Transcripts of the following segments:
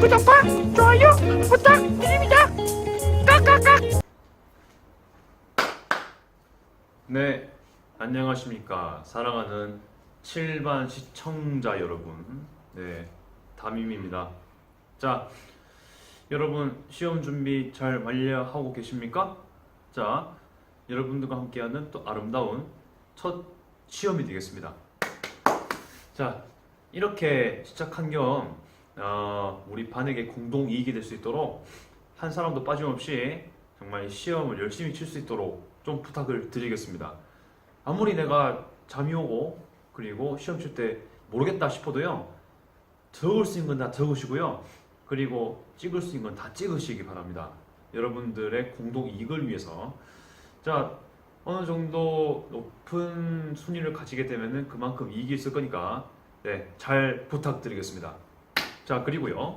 구독과 좋아요 부탁드립니다. 깍깍깍. 네, 안녕하십니까. 사랑하는 7반 시청자 여러분. 네, 담임입니다. 자, 여러분 시험 준비 잘 완료하고 계십니까? 자, 여러분들과 함께하는 또 아름다운 첫 시험이 되겠습니다. 자, 이렇게 시작한 겸 어, 우리 반에게 공동 이익이 될 수 있도록 한 사람도 빠짐없이 정말 이 시험을 열심히 칠 수 있도록 좀 부탁을 드리겠습니다. 아무리 내가 잠이 오고 그리고 시험 칠 때 모르겠다 싶어도요. 적을 수 있는 건 다 적으시고요. 그리고 찍을 수 있는 건 다 찍으시기 바랍니다. 여러분들의 공동 이익을 위해서. 자, 어느 정도 높은 순위를 가지게 되면은 그만큼 이익이 있을 거니까 네, 잘 부탁드리겠습니다. 자, 그리고요.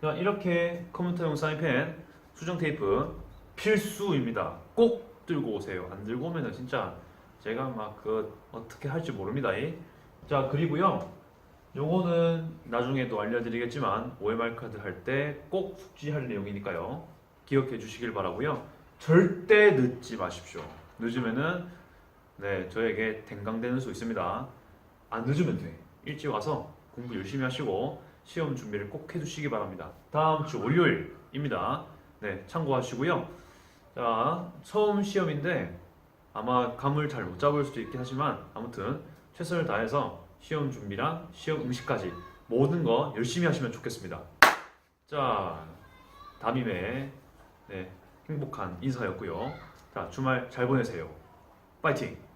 자, 이렇게 컴퓨터용 사인펜, 수정 테이프 필수입니다. 꼭 들고 오세요. 안 들고 오면은 진짜 제가 막 그 어떻게 할지 모릅니다. 이. 자, 그리고요. 요거는 나중에도 알려드리겠지만 OMR 카드 할 때 꼭 숙지할 내용이니까요. 기억해 주시길 바라고요. 절대 늦지 마십시오. 늦으면은 네 저에게 댕강되는 수 있습니다. 안 늦으면 돼. 일찍 와서 공부 열심히 하시고 시험 준비를 꼭 해두시기 바랍니다. 다음 주 월요일입니다. 네 참고하시고요. 자 처음 시험인데 아마 감을 잘 못 잡을 수도 있긴 하지만 아무튼 최선을 다해서 시험 준비랑 시험 응시까지 모든 거 열심히 하시면 좋겠습니다. 자 담임의 네, 행복한 인사였고요. 자 주말 잘 보내세요. 파이팅!